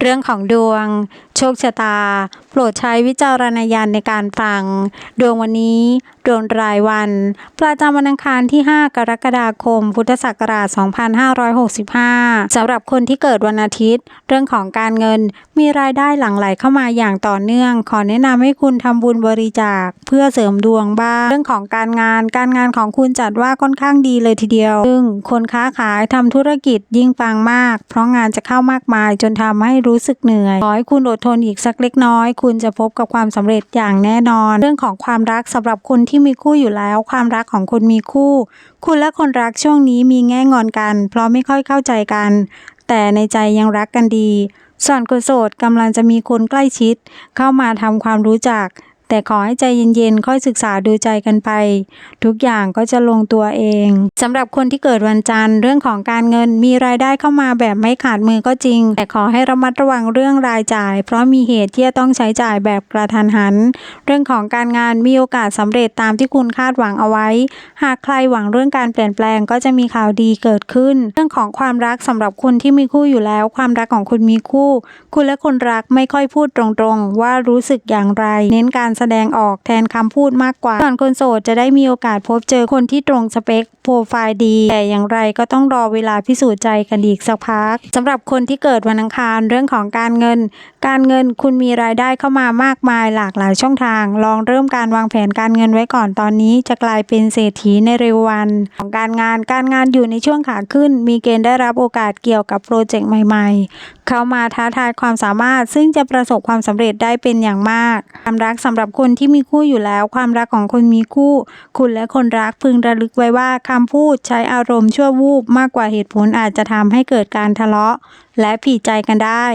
เรื่องของดวง โชคชะตา โปรดใช้วิจารณญาณในการฟัง ดวงวันนี้ ดวงรายวัน ประจำวันอังคารที่ 5 กรกฎาคม พุทธศักราช 2565 สำหรับคนที่เกิดวันอาทิตย์ เรื่องของการเงิน มีรายได้หลั่งไหลเข้ามาอย่างต่อเนื่อง ขอแนะนำให้คุณทำบุญบริจาค เพื่อเสริมดวงบ้าง เรื่องของการงาน การงานของคุณจัดว่าค่อนข้างดีเลยทีเดียว ซึ่งคนค้าขายทำธุรกิจยิ่งปังมาก เพราะงานจะเข้ามากมายจนทำให้รู้สึกเหนื่อยขอให้คุณอดทนอีกสักเล็กน้อย คุณจะพบกับความสำเร็จอย่างแน่นอน เรื่องของความรักสำหรับคนที่มีคู่อยู่แล้ว ความรักของคนมีคู่ คุณและคนรักช่วงนี้มีแง่งอนกัน เพราะไม่ค่อยเข้าใจกัน แต่ในใจยังรักกันดีส่วนคนโสดกำลังจะมีคนใกล้ชิด เข้ามาทำความรู้จัก แต่ขอให้ใจเย็นๆ ค่อยศึกษาดูใจกันไป ทุกอย่างก็จะลงตัวเองสำหรับคนที่เกิดวันจันทร์เรื่องของการเงินมีรายได้เข้ามาแบบไม่ขาดมือก็จริง แต่ขอให้ระมัดระวังเรื่องรายจ่าย เพราะมีเหตุที่จะต้องใช้จ่ายแบบกระทันหัน เรื่องของการงานมีโอกาสสำเร็จตามที่คุณคาดหวังเอาไว้ หากใครหวังเรื่องการเปลี่ยนแปลงก็จะมีข่าวดีเกิดขึ้น เรื่องของความรักสำหรับคนที่มีคู่อยู่แล้ว ความรักของคุณมีคู่ คุณและคนรักไม่ค่อยพูดตรงๆ ว่ารู้สึกอย่างไร เน้นการแสดงออกแทนคำพูดมากกว่า ส่วนคนโสดจะได้มีโอกาสพบเจอคนที่ตรงสเปคโปรไฟล์ดี แต่อย่างไรก็ต้องรอเวลาพิสูจน์ใจกันอีกสักพักสำหรับคนที่เกิดวันอังคารเรื่องของการเงิน การเงินคุณมีรายได้เข้ามามากมายหลากหลายช่องทาง ลองเริ่มการวางแผนการเงินไว้ก่อนตอนนี้จะกลายเป็นเศรษฐีในเร็ววัน ของการงานการงานอยู่ในช่วงขาขึ้น มีเกณฑ์ได้รับโอกาสเกี่ยวกับโปรเจกต์ใหม่ๆ เข้ามาท้าทายความสามารถซึ่งจะประสบความสำเร็จได้เป็นอย่างมากความรักสำหรับับคนที่มีคู่อยู่แล้ว ความรักของคนมีคู่ คุณและคนรักพึงระลึกไว้ว่าคำพูดใช้อารมณ์ชั่ววูบมากกว่าเหตุผลอาจจะทำให้เกิดการทะเลาะและผิดใจกันได้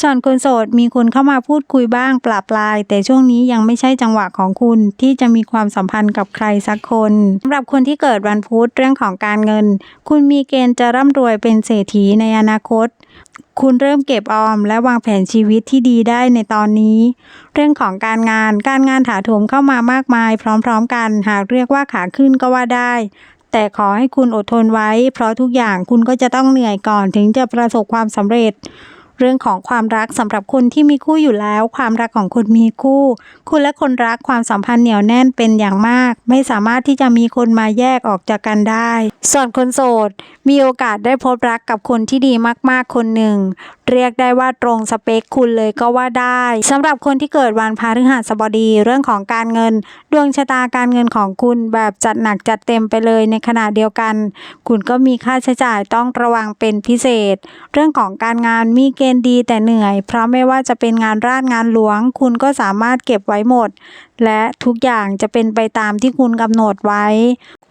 ส่วนคนโสดมีคนเข้ามาพูดคุยบ้างปลาปลาย แต่ช่วงนี้ยังไม่ใช่จังหวะของคุณที่จะมีความสัมพันธ์กับใครสักคนสำหรับคนที่เกิดวันพุธเรื่องของการเงิน คุณมีเกณฑ์จะร่ำรวยเป็นเศรษฐีในอนาคตคุณเริ่มเก็บออมและวางแผนชีวิตที่ดีได้ในตอนนี้ เรื่องของการงานการงานถาโถมเข้ามามากมายพร้อมๆกัน หากเรียกว่าขาขึ้นก็ว่าได้ แต่ขอให้คุณอดทนไว้ เพราะทุกอย่างคุณก็จะต้องเหนื่อยก่อนถึงจะประสบความสำเร็จเรื่องของความรักสำหรับคนที่มีคู่อยู่แล้ว ความรักของคนมีคู่ คุณและคนรักความสัมพันธ์เหนียวแน่นเป็นอย่างมาก ไม่สามารถที่จะมีคนมาแยกออกจากกันได้ ส่วนคนโสด มีโอกาสได้พบรักกับคนที่ดีมากๆคนหนึ่งเรียกได้ว่าตรงสเปคคุณเลยก็ว่าได้สำหรับคนที่เกิดวันพฤหัสบดีเรื่องของการเงิน ดวงชะตาการเงินของคุณแบบจัดหนักจัดเต็มไปเลยในขณะเดียวกัน คุณก็มีค่าใช้จ่ายต้องระวังเป็นพิเศษ เรื่องของการงานมีเกณฑ์ดีแต่เหนื่อย เพราะไม่ว่าจะเป็นงานราชงานหลวง คุณก็สามารถเก็บไว้หมด และทุกอย่างจะเป็นไปตามที่คุณกำหนดไว้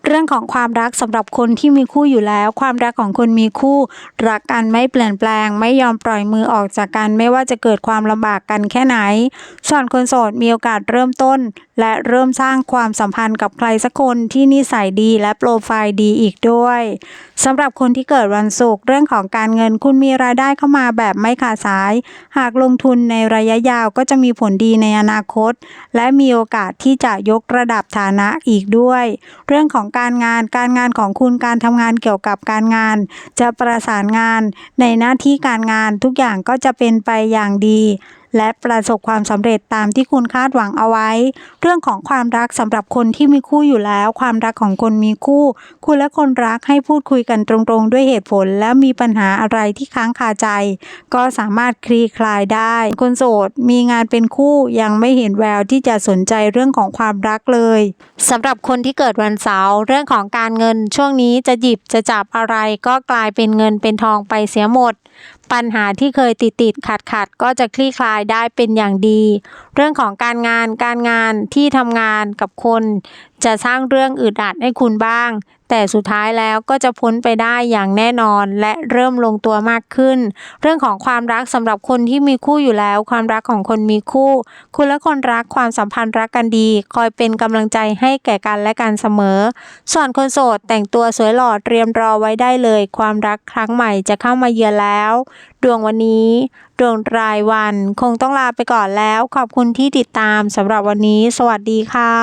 เรื่องของความรักสำหรับคนที่มีคู่อยู่แล้ว ความรักของคนมีคู่ รักกันไม่เปลี่ยนแปลง ไม่ยอมปล่อยมือออกจากกัน ไม่ว่าจะเกิดความลำบากกันแค่ไหน ส่วนคนโสดมีโอกาสเริ่มต้น และเริ่มสร้างความสัมพันธ์กับใครสักคนที่นิสัยดีและโปรไฟล์ดีอีกด้วยสำหรับคนที่เกิดวันศุกร์เรื่องของการเงินคุณมีรายได้เข้ามาแบบไม่ขาดสาย หากลงทุนในระยะยาวก็จะมีผลดีในอนาคต และมีโอกาสที่จะยกระดับฐานะอีกด้วย เรื่องของการงาน การงานของคุณการทำงานเกี่ยวกับการงาน จะประสานงานในหน้าที่การงานทุกอย่างก็จะเป็นไปอย่างดี และประสบความสำเร็จตามที่คุณคาดหวังเอาไว้ เรื่องของความรักสำหรับคนที่มีคู่อยู่แล้ว ความรักของคนมีคู่ คุณและคนรักให้พูดคุยกันตรงๆ ด้วยเหตุผล และมีปัญหาอะไรที่ค้างคาใจ ก็สามารถคลี่คลายได้คนโสดมีงานเป็นคู่ยังไม่เห็นแววที่จะสนใจเรื่องของความรักเลยสำหรับคนที่เกิดวันเสาร์เรื่องของการเงินช่วงนี้จะหยิบจะจับอะไรก็กลายเป็นเงินเป็นทองไปเสียหมด ปัญหาที่เคยติดติดขัดขัดก็จะคลี่คลายได้เป็นอย่างดี เรื่องของการงานการงานที่ทำงานกับคน จะสร้างเรื่องอึดอัดให้คุณบ้าง แต่สุดท้ายแล้วก็จะพ้นไปได้อย่างแน่นอนและเริ่มลงตัวมากขึ้น เรื่องของความรักสำหรับคนที่มีคู่อยู่แล้ว ความรักของคนมีคู่ คุณและคนรักความสัมพันธ์รักกันดี คอยเป็นกำลังใจให้แก่กันและกันเสมอ ส่วนคนโสดแต่งตัวสวยหล่อเตรียมรอไว้ได้เลย ความรักครั้งใหม่จะเข้ามาเยือนแล้ว ดวงวันนี้ดวงรายวันคงต้องลาไปก่อนแล้ว ขอบคุณที่ติดตามสำหรับวันนี้ สวัสดีค่ะ